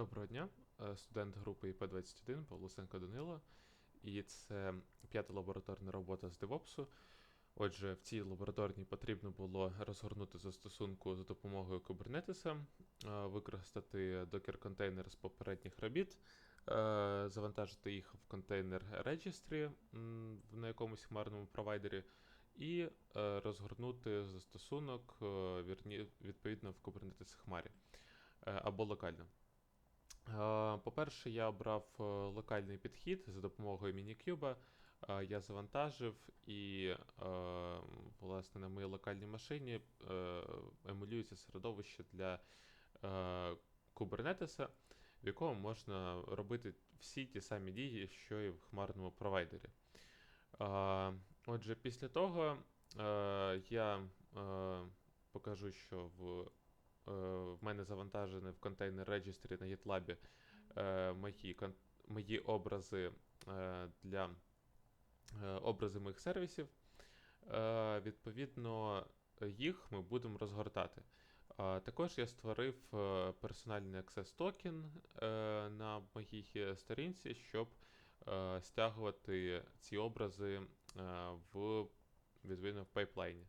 Доброго дня, Е, студент групи ІП-21 Павлусенко Данило. І це п'ята лабораторна робота з DevOps. Отже, в цій лабораторній потрібно було розгорнути застосунку за допомогою Kubernetes, е, використати докер-контейнер з попередніх робіт, е, завантажити їх в контейнер Registry на якомусь хмарному провайдері, і розгорнути застосунок відповідно в Kubernetes хмарі або локально. По-перше, я обрав е, локальний підхід за допомогою мінікюба. Я завантажив і, е, власне, на моїй локальній машині е, емулюється середовище для Kubernetes, в якому можна робити всі ті самі дії, що і в хмарному провайдері. Отже, після того я покажу, що в в мене завантажені в контейнер Registry на GitLab е, мої, мої образи е, для е, образи моїх сервісів. Е, Відповідно, їх ми будемо розгортати. Е, Також я створив е, персональний access токен е, на моїй е, сторінці, щоб е, стягувати ці образи е, в відповідно в пайплайні.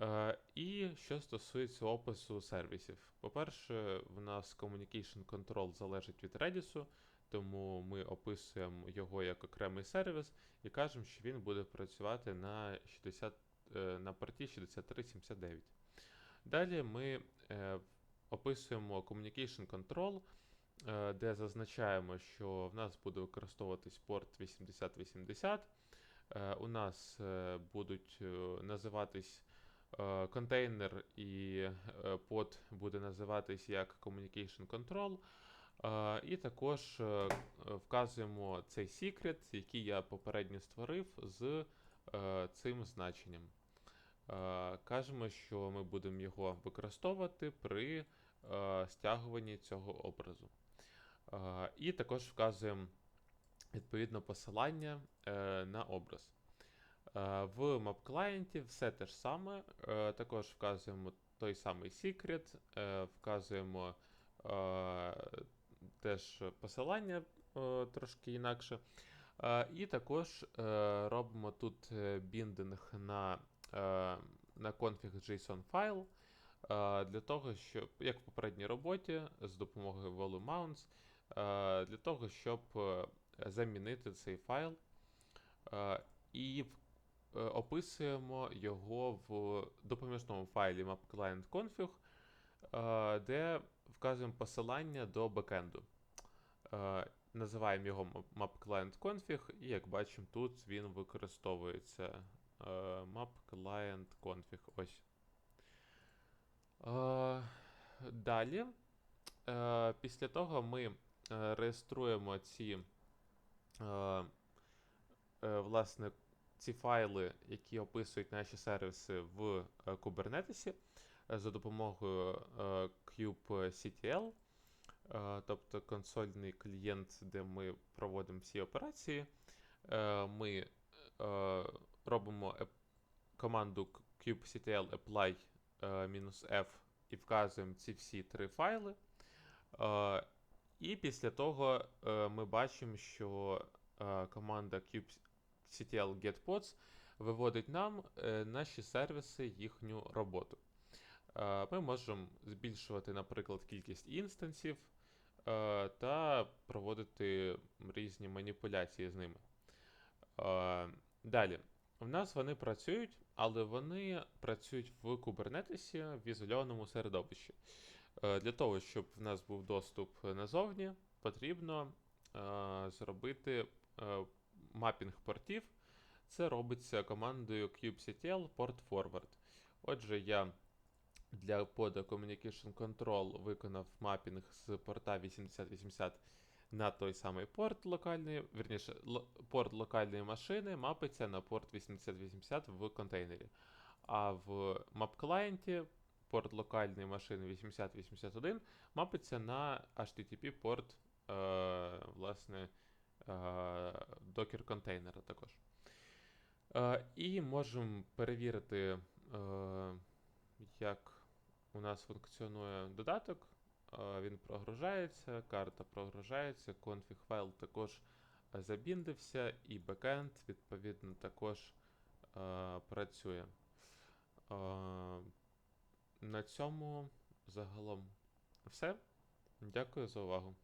Е, І що стосується опису сервісів. По-перше, в нас Communication Control залежить від Redis, тому ми описуємо його як окремий сервіс і кажемо, що він буде працювати на 60, е, на порті 6379. Далі ми е, описуємо Communication Control, де зазначаємо, що в нас буде використовуватись порт 8080. Е, У нас будуть називатись контейнер і е, под буде називатись як Communication Control. Е, І також е, вказуємо цей секрет, який я попередньо створив з е, цим значенням. Е, Кажемо, що ми будемо його використовувати при е, стягуванні цього образу. Е, І також вказуємо відповідно посилання е, на образ. Е, В map-клієнті все те ж саме. Е, Також вказуємо той самий е, вказуємо е, теж посилання трошки інакше. І також робимо тут біндинг на, на config.json файл. Для того, щоб, як в попередній роботі, з допомогою volume mounts, для того, щоб замінити цей файл. І описуємо його в допоміжному файлі mapclient.config, е, де вказуємо посилання до бекенду. Е, Називаємо його map- mapclient.config, і як бачимо, тут він використовується. е, mapclient.config. Ось. Е, Далі. е, Після того ми е, реєструємо ці, е, е, власне, ці файли, які описують наші сервіси в е, Kubernetes е, за допомогою kubectl, е, тобто консольний клієнт, де ми проводимо всі операції. Ми робимо команду kubectl apply "-f і вказуємо ці всі три файли. І після того ми бачимо, що команда kubectl getpods виводить нам е, наші сервіси, їхню роботу. Е, Ми можемо збільшувати, наприклад, кількість інстансів е, та проводити різні маніпуляції з ними. Далі. В нас вони працюють, але вони працюють в Kubernetes в ізольованому середовищі. Для того, щоб в нас був доступ назовні, потрібно зробити мапінг портів. Це робиться командою kubectl port forward. Отже, я для пода Communication Control виконав мапінг з порта 8080 на той самий порт локальної, вірніше, ло- порт локальної машини мапиться на порт 8080 в контейнері. А в map-клієнті порт локальної машини 8081 мапиться на HTTP порт е, власне докер контейнера також. Е, і можемо перевірити, е, як у нас функціонує додаток. е, він прогружається, карта прогружається, конфіг файл також е, забіндився, і бекенд, відповідно, також е, працює. Е, на цьому загалом все. Дякую за увагу.